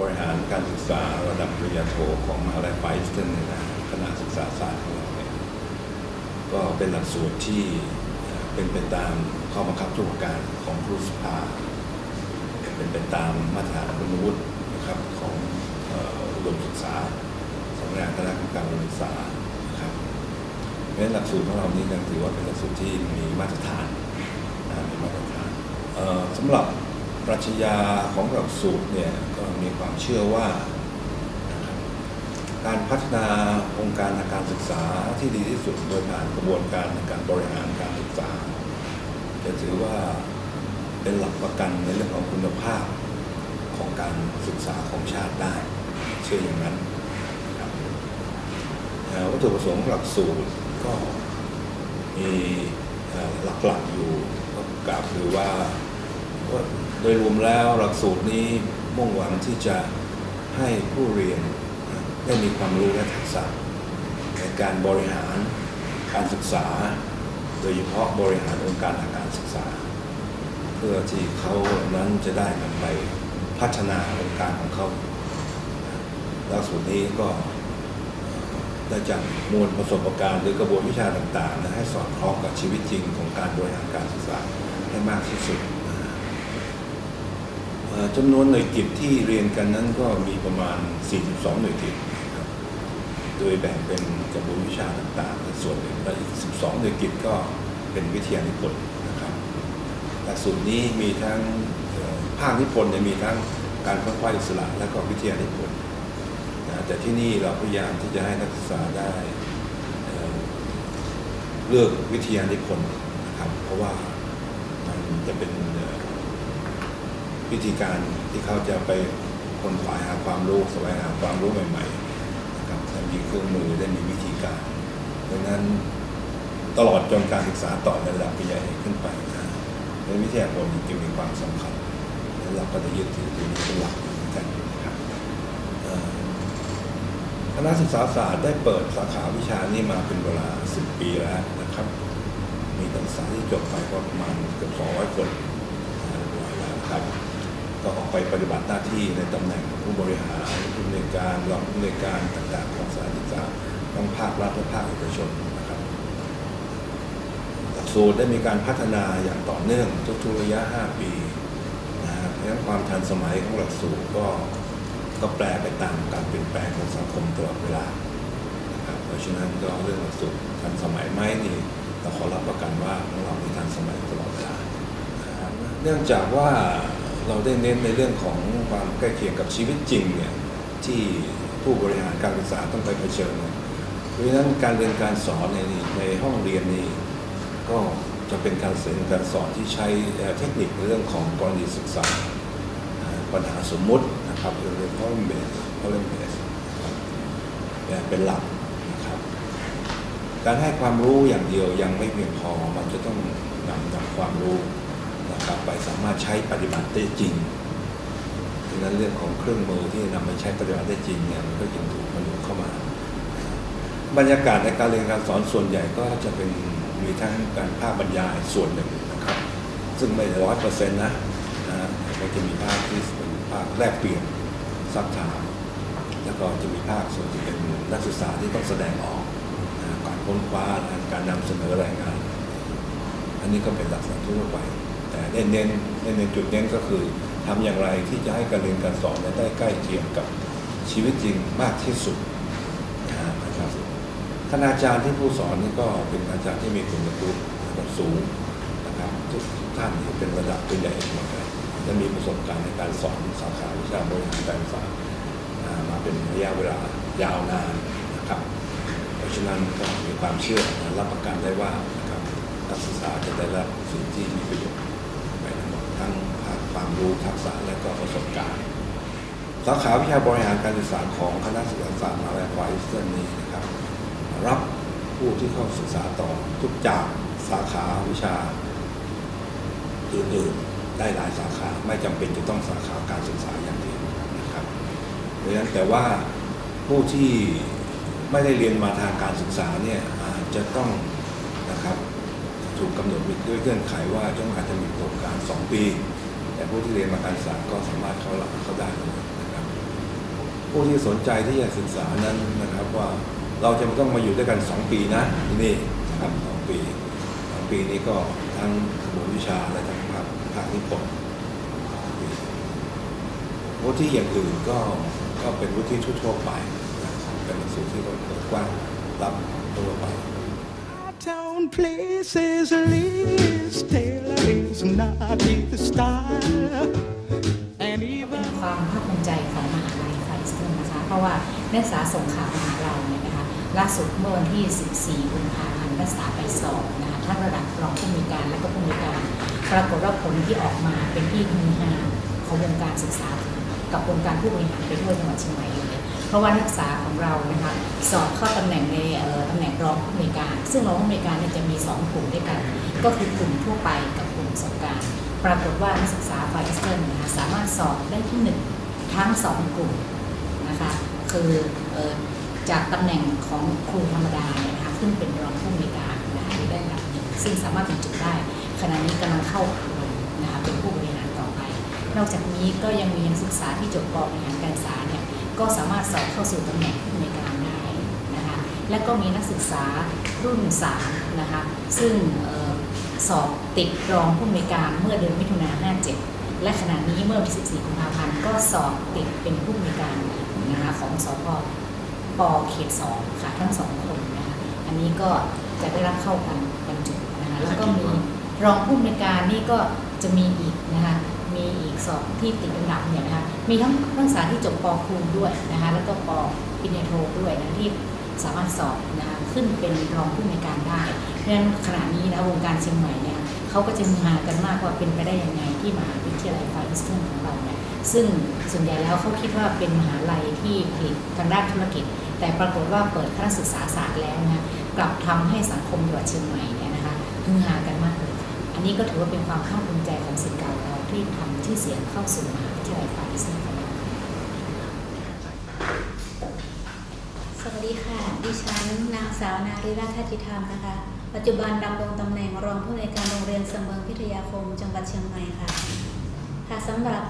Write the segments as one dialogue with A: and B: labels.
A: บริหารการศึกษาระดับปริญญาโทของมหาวิทยาลัยไบสตันเนนคณะศึกษาศาสตร์ของเราเนี่ยก็เป็นหลักสูตรที่เป็นไปตามข้อบังคับทุกการของครูสภา เป็นไปตามมาตรฐานคุณวุฒินะครับของอุดมศึกษาสำนักงานคณะกรรมการศึกษาครับเพราะหลักสูตรของเรานี้ยัถือว่าเป็นหลักสูตรที่มีมาตรฐานมีมาตรฐานสำหรับ ปรัชญาของหลักสูตรเนี่ยก็มีความเชื่อว่า การพัฒนาองค์การทางการศึกษาที่ดีที่สุดโดยผ่านกระบวนการในการบริหารการศึกษา จะถือว่าเป็นหลักประกันในเรื่องของคุณภาพของการศึกษาของชาติได้ เชื่ออย่างนั้นวัตถุประสงค์หลักสูตรก็มีหลักๆอยู่ก็กล่าวคือว่า โดยรวมแล้วหลักสูตรนี้มุ่งหวังที่จะให้ผู้เรียนได้มีความรู้และทักษะในการบริหารการศึกษา โดยเฉพาะบริหารองค์การทางการศึกษา เพื่อที่เขานั้นจะได้นำไปพัฒนาองค์การของเขาหลักสูตรนี้ก็ได้จากมวลประสบการณ์หรือกระบวนวิชาต่างๆนะให้สอดคล้องกับชีวิตจริงของการบริหารการศึกษาให้มากที่สุด จำนวนหน่วยกิจที่เรียนกันนั้นก็มีประมาณ 42 หน่วยกิจนะครับโดยแบ่งเป็นกระบวนวิชาต่างๆ ส่วนหนึ่งและอีก 12 หน่วยกิจก็เป็นวิทยานิพนธ์นะครับหลักสูตรนี้มีทั้งภาคนิพนธ์มีทั้งการค้นคว้าอิสระและก็วิทยานิพนธ์นะแต่ที่นี่เราพยายามที่จะให้นักศึกษาได้เลือกวิทยานิพนธ์นะครับเพราะว่ามันจะเป็น วิธีการที่เขาจะไปคนขวายหาความรู้สวงหาความรู้ใหม่ๆนะครับได้มีเครื่องมือได้มีวิธีการดังนั้นตลอดจนการศึกษาต่อในระดับปริญญาเอกขึ้นไปนะในวิทยาผลจึงมีความสำคัญและเราก็จะยึดถือตัวนี้เป็นหลักเหมือนกันนะครับคณะศึกษาศาสตร์ได้เปิดสาขาวิชานี้มาเป็นเวลา 10 ปีแล้วนะครับ มีนักศึกษาที่จบไปก็ประมาณเกือบ200คนนะครับ ก็ออกไปปฏิบัติหน้าที่ในตำแหน่งผู้บริหารผู้อำนการรองผู้อำนการต่างๆ ของสถานศึกษาทั้งภาครัฐและภาคเอกชนนะครับหลักสูตรได้มีการพัฒนาอย่างต่อเนื่องทุกๆระยะ 5 ปีนะฮะเพราะฉะนั้นความทันสมัยของหลักสูตรก็ก็แปลไปตามการเปลี่ยนแปลงของสังคมตลอดเวลานะครับเพราะฉะนั้นก็เรื่องหลักสูตรทันสมัยไหมนี่เราขอรับประกันว่าของเรามีทันสมัยตลอดเวลานะครับเนื่องจากว่า เราได้เน้นในเรื่องของความใกล้เคียงกับชีวิตจริงเนี่ยที่ผู้บริหารการศึกษาต้องไปเผชิญเพราะฉะนั้นการเรียนการสอนในในห้องเรียนนี้ก็จะเป็นการเรียนการสอนที่ใช้เทคนิคในเรื่องของกรณีศึกษาปัญหาสมมุตินะครับเรียก problem based problem based นะครับเนี่ยเป็นหลักนะครับ การให้ความรู้อย่างเดียวยังไม่เพียงพอมันจะต้องนำนำความรู้ นะครับไปสามารถใช้ปฏิบัติได้จริงดังนั้นเรื่องของเครื่องมือที่นำไปใช้ปฏิบัติได้จริงเนี่ยมันก็ยังถูกมันเข้ามา บรรยากาศในการเรียนการสอนส่วนใหญ่ก็จะเป็นมีทั้งการภาคบรรยายส่วนหนึ่งนะครับ ซึ่งไม่ร้อยเปอร์เซ็นต์นะนะก็จะมีภาคที่เป็นภาคแลกเปลี่ยนซักถาม แล้วก็จะมีภาคส่วนที่เป็นนักศึกษาที่ต้องแสดงออกการค้นคว้าการนำเสนอรายงาน อันนี้ก็เป็นหลักษณะทั่วไป เน้นเน้นเน้นในจุดเน้นก็คือทำอย่างไรที่จะให้การเรียนการสอนได้ใกล้เคียงกับชีวิตจริงมากที่สุดนะครับคณาจารย์ที่ผู้สอนนี่ก็เป็นอาจารย์ที่มีคุณวุฒิระดับสูงนะครับทุกท่านเป็นระดับตัวใหญ่หมดเลยและมีประสบการณ์ในการสอนสาขาวิชาบริหารการศึกษามาเป็นระยะเวลายาวนานนะครับ เพราะฉะนั้นก็มีความเชื่อละรับประกันได้ว่านะครับนักศึกษาจะได้รับสิ่งที่มีประโยชน์ ทั้งหมดทั้งความรู้ทักษะและก็ประสบการณ์ สาขาวิชาบริหารการศึกษาของคณะศึกษาศาสตร์มหาวิทยาลัยควเตอร์นี้นะครับ รับผู้ที่เข้าศึกษาต่อทุกจากสาขาวิชาอื่นๆได้หลายสาขาไม่จำเป็นจะต้องสาขาการศึกษาอย่างเดียวนะครับเพราะฉะนั้นแต่ว่าผู้ที่ไม่ได้เรียนมาทางการศึกษาเนี่ยอาจจะต้องนะครับ ถูกกำหนดมีด้วยเงื่อนไขว่าต้องอาจจะมีประสบการ 2 ปี แต่ผู้ที่เรียนมาการศึกษาก็สามารถเข้าหลักเข้าได้เลยนะครับผู้ที่สนใจที่จะศึกษานั้นนะครับว่าเราจะต้องมาอยู่ด้วยกัน 2 ปีนะที่นี่นะครับสองปีปีนี้ก็ทั้งกระบวนวิชาและทั้งภาคภาคนิพนธ์วุฒิอย่างอื่นก็ก็เป็นวุฒิทั่วไป เป็นหลักสูตรที่เราเปิดกว้างรับทั่วไป
B: Uptown places Liz Taylor is not his style, and even
C: นความภาคภูมิใจของมหาลัยไฟสเตอร์นะคะ เพราะว่านักศึกษาส่งข่าวมาหาเราเนี่ยนะคะล่าสุดเมื่อวันที่ 14กุมภาพันธ์นักศึกษาไปสอบนะคะทั้งระดับรองผู้มีการและก็ผู้มีการปรากฏว่าผลที่ออกมาเป็นที่ฮือฮาของวงการศึกษา กับวงการผู้บริหารไปด้วจังหวัดเชียงใหม่เลย ราะว่านักศึกษาของเรานะคะสอบเข้าตำแหน่งในตำแหน่งรองผู้อำนวยการ ซึ่งรองผู้อำนวยการเนี่ยจะมี 2 กลุ่มด้วยกัน ก็คือกลุ่มทั่วไปกับกลุ่มประสบการณ์ ปรากฏว่านักศึกษาฝ่ายเอสเตอร์นะคะสามารถสอบได้ที่หนึ่งทั้งสองกลุ่มนะคะคืออจากตำแหน่งของครูธรรมดาเนี่ยนะคะขึ้นเป็นรองผู้อำนวยการนะคะได้ระดับหนึ่งซึ่งสามารถบรรจุได้ขณะนี้กำลังเข้าอบรมนะคะเป็นผู้บริหารต่อไป นอกจากนี้ก็ยังมีนักศึกษาที่จบปริหารการศึกษาเนี่ย ก็สามารถสอบเข้าสู่ตำแหน่งผู้อำนวยการได้นะคะและก็มีนักศึกษารุ่น3นะคะซึ่งออสอบติดรองผู้อำนวยการเมื่อเดือนมิถุนายน57 และขณะนี้เมื่อวันที่14กุมภาพันธ์ก็สอบติดเป็นผู้อำนวยการนะคะของสพปเขต2ค่ะทั้งสองคนนะคะอันนี้ก็จะได้รับเข้ากันบรรจุนะคะแล้วก็มีรองผู้อำนวยการนี่ก็จะมีอีกนะคะ มีอีกสอบที่ติดอันดับเนี่ยนะคะมีทั้งนักศึกษาที่จบปครูด้วยนะคะแล้วก็ปปริญญาโทด้วยนะที่สามารถสอบนะคะขึ้นเป็นรองผู้อำนการได้เพราะฉะนั้นขณะนี้นะวงการเชียงใหม่เนี่ยเขาก็จะมีหากันมากว่าเป็นไปได้ยังไงที่มหาวิทยาลัยไฟอิสเทิร์นของเราเนี่ยซึ่งส่วนใหญ่แล้วเขาคิดว่าเป็นมหาลัยที่ผลิตทางด้านธุรกิจ แต่ปรากฏว่าเปิดคณะศึกษาศาสตร์แล้วนะกลับทำให้สังคมจังหวัดเชียงใหม่เนี่ยนะคะฮือฮากันมากเลยอันนี้ก็ถือว่าเป็นความภาคภูมิใจของศิษย์เก่าเรา ที่ทำชื่อเสียงเข้าสู่มหาวิทยาลัยไฟอิสเทิร์นของเรา
D: สวัสดีค่ะ ดิฉันนางสาวนาริราชจิธรรมนะคะ ปัจจุบันดำรงตำแหน่งรองผู้อำนวยการโรงเรียนเสมิงพิทยาคม จังหวัดเชียงใหม่ค่ะ ค่ะสำหรับ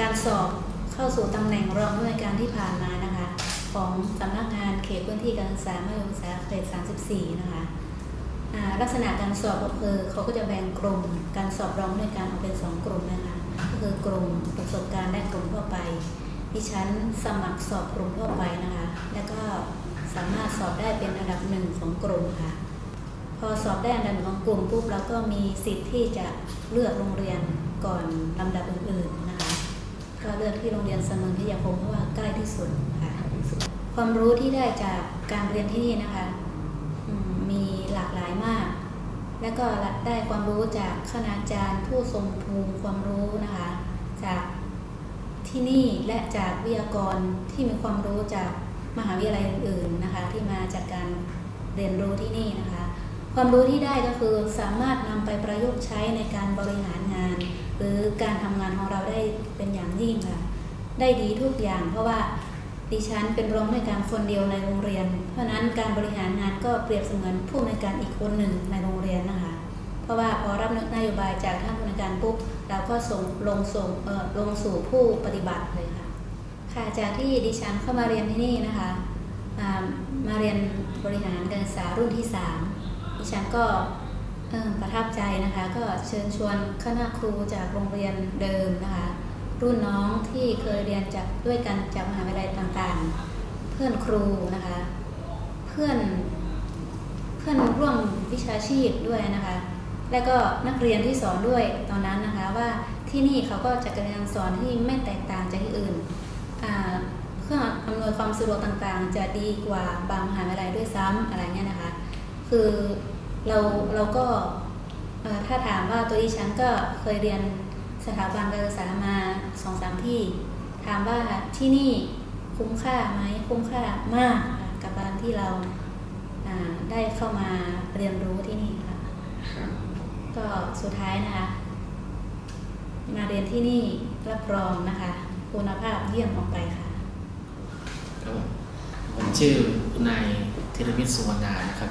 D: การสอบเข้าสู่ตำแหน่งรองผู้อำนวยการที่ผ่านมานะคะ ของสำนักงานเขตพื้นที่การศึกษามัธยมศึกษาเขต34 นะคะ ลักษณะการสอบก็คือเขาก็จะแบ่งกลุ่มการสอบรองผู้อำนวยการออกเป็นสองกลุ่มนะคะก็คือกลุ่มประสบการณ์และกลุ่มทั่วไปดิฉันสมัครสอบกลุ่มทั่วไปนะคะ แล้วก็สามารถสอบได้เป็นอันดับหนึ่งของกลุ่มค่ะ พอสอบได้อันดับหนึ่งของกลุ่มปุ๊บเราก็มีสิทธิ์ที่จะเลือกโรงเรียนก่อนลำดับอื่นๆนะคะ ก็เลือกที่โรงเรียนสมิงพิยาคมเพราะว่าใกล้ที่สุดค่ะ ความรู้ที่ได้จากการเรียนที่นี่นะคะอืมมีหลากหลายมาก แล้วก็ได้ความรู้จากคณาจารย์ผู้ทรงภูมิความรู้นะคะ จากที่นี่และจากวิทยากรที่มีความรู้จากมหาวิทยาลัยอื่นๆนะคะ ที่มาจากการเรียนรู้ที่นี่นะคะ ความรู้ที่ได้ก็คือสามารถนำไปประยุกต์ใช้ในการบริหารงาน หรือการทำงานของเราได้เป็นอย่างยิ่งค่ะ ได้ดีทุกอย่างเพราะว่า ดิฉันเป็นรองผู้ในการคนเดียวในโรงเรียน เพราะนั้นการบริหารงานก็เปรียบเสมือนผู้ในการอีกคนหนึ่งในโรงเรียนนะคะ เพราะว่าพอรับนโยบายจากท่านผู้ในการปุ๊บเราก็ส่งลงส่งเอ่อลงสู่ผู้ปฏิบัติเลยค่ะ ค่ะจากที่ดิฉันเข้ามาเรียนที่นี่นะคะมาเรียนบริหารการศึกษารุ่นที่ 3 ดิฉันก็ประทับใจนะคะ ก็เชิญชวนคณะครูจากโรงเรียนเดิมนะคะ รุ่นน้องที่เคยเรียนจากด้วยกันจากมหาวิทยาลัยต่างๆ เพื่อนครูนะคะ เพื่อนเพื่อนร่วมวิชาชีพด้วยนะคะ และก็นักเรียนที่สอนด้วยตอนนั้นนะคะว่าที่นี่เขาก็จะการเรียนสอนที่ไม่แตกต่างจากที่อื่นเครื่องอำนวยความสะดวกต่างๆ จะดีกว่าบางมหาวิทยาลัยด้วยซ้ำอะไรเงี้ยนะคะ คือเราเราก็ถ้าถามว่าตัวดิฉันก็เคยเรียน สถาบันการศึกษามาสองสามที่ ถามว่าที่นี่คุ้มค่าไหมคุ้มค่ามากกับการที่เราได้เข้ามาเรียนรู้ที่นี่ค่ะก็สุดท้ายนะคะ มาเรียนที่นี่รับรองนะคะ คุณภาพเยี่ยมออกไปค่ะ
E: ครับผมผมชื่อคุณนายธีรวิทย์สุวรรณานะครับ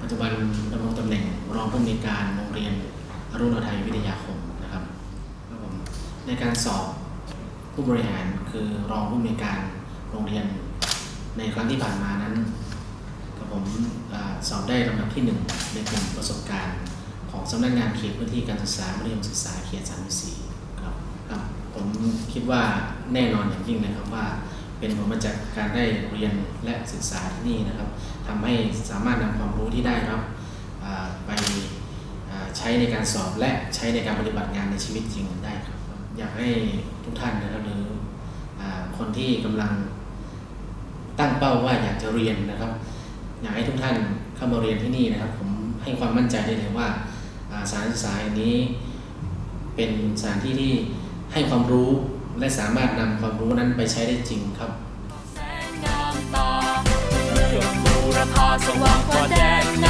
E: ปัจจุบันดำรงตำแหน่งรองผู้อำนวยการโรงเรียนอรุณไทยวิทยาคมนะครับครับผม ในการสอบผู้บริหารคือรองผู้อำนวยการโรงเรียน ในครั้งที่ผ่านมานั้นครับผมอสอบได้ลำดับที่หนึ่งในกลุ่มประสบการณ์ ของสำนักงานเขตพื้นที่การศึกษามัธยมศึกษาเขตสามสี่ครับครับผมคิดว่าแน่นอนอย่างยิ่งนะครับว่าเป็นผลมาจากการได้เรียนและศึกษาที่นี่นะครับทำให้สามารถนำความรู้ที่ได้รับไปใช้ในการสอบและใช้ในการปฏิบัติงานในชีวิตจริงได้ครับ อยากให้ทุกท่านนะครับหรือคนที่กำลังตั้งเป้าว่าอยากจะเรียนนะครับ อยากให้ทุกท่านเข้ามาเรียนที่นี่นะครับ ผมให้ความมั่นใจได้เลยว่าสถานศึกษาแห่งนี้ เป็นสถานที่ที่ให้ความรู้และสามารถนำความรู้นั้นไปใช้ได้จริงครับ
F: สว่างกว่าแดนไหน